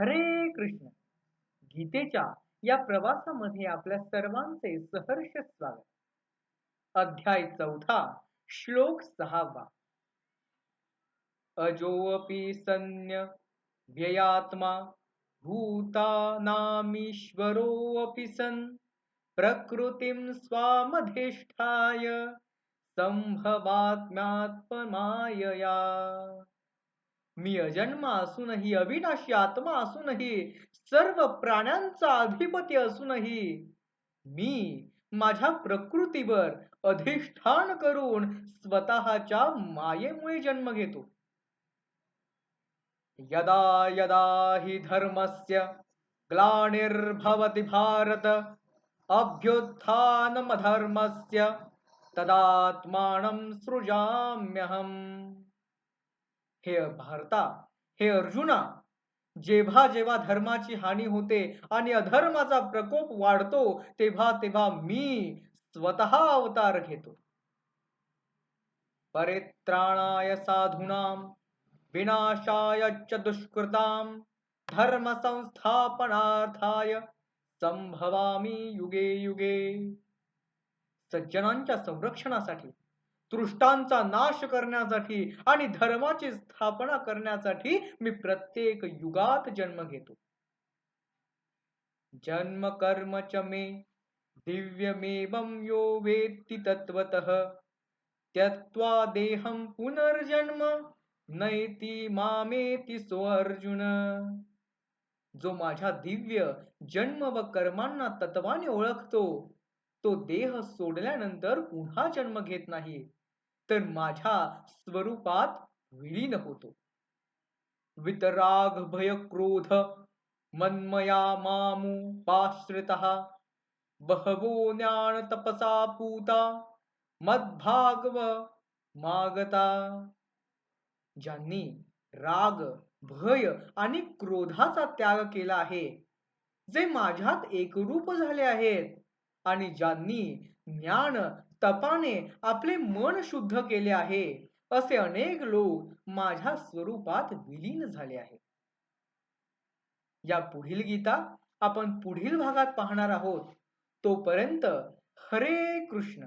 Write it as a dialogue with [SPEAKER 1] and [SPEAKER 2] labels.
[SPEAKER 1] हरे कृष्ण. गीतेच्या या प्रवासामध्ये आपल्या सर्वांचे सहर्ष स्वागत. अध्याय चौथा श्लोक सहावा. अजोपी सन्य व्ययात्मा भूतानामीश्वरोऽपि सन् प्रकृतीं स्वामधिष्ठाय संभवात्म्यात्ममायया मी अजन्म असूनही अविनाशी आत्मा असूनही सर्व प्राण्यांचा अधिपती असूनही मी माझ्या प्रकृतीवर अधिष्ठान करून स्वतःच्या मायेमुळे जन्म घेतो. यदा यदा हि धर्मस्य ग्लानिर्भवति भारत अभ्युत्थानमधर्मस्य तदात्मानं सृजाम्यहम्। हे भारता हे अर्जुना जेव्हा जेव्हा धर्माची हानी होते आणि अधर्माचा प्रकोप वाढतो तेव्हा तेव्हा मी स्वतः अवतार घेतो. परित्राणाय साधूनाम विनाशाय च दुष्कृताम धर्म संस्थापनार्थाय संभवामी युगे युगे. सज्जनांच्या संरक्षणासाठी दृष्टांचा नाश करण्यासाठी आणि धर्माची स्थापना करण्यासाठी मी प्रत्येक युगात जन्म घेतो. जन्म कर्म च मे दिव्यमेवं यो वेत्ति तत्वतः त्यक्त्वा देहं पुनर्जन्म नैति मामेति सो अर्जुन जो माझ्या दिव्य जन्म व कर्मांना तत्वाने ओळखतो तो देह सोडल्यानंतर पुन्हा जन्म घेत नाही. तर माझ्या स्वरूपात विलीन होतो. वितराग भय क्रोध मन्मया मामू पाश्रित बहवो ज्ञान तपसा पूता मद्भागव मागता. ज्यांनी राग भय आणि क्रोधाचा त्याग केला आहे जे माझ्यात एकरूप झाले आहेत आणि ज्यांनी ज्ञान तपाने आपले मन शुद्ध केले आहे असे अनेक लोक माझ्या स्वरूपात विलीन झाले आहेत. या पुढील गीता आपण पुढील भागात पाहणार आहोत. तोपर्यंत हरे कृष्ण.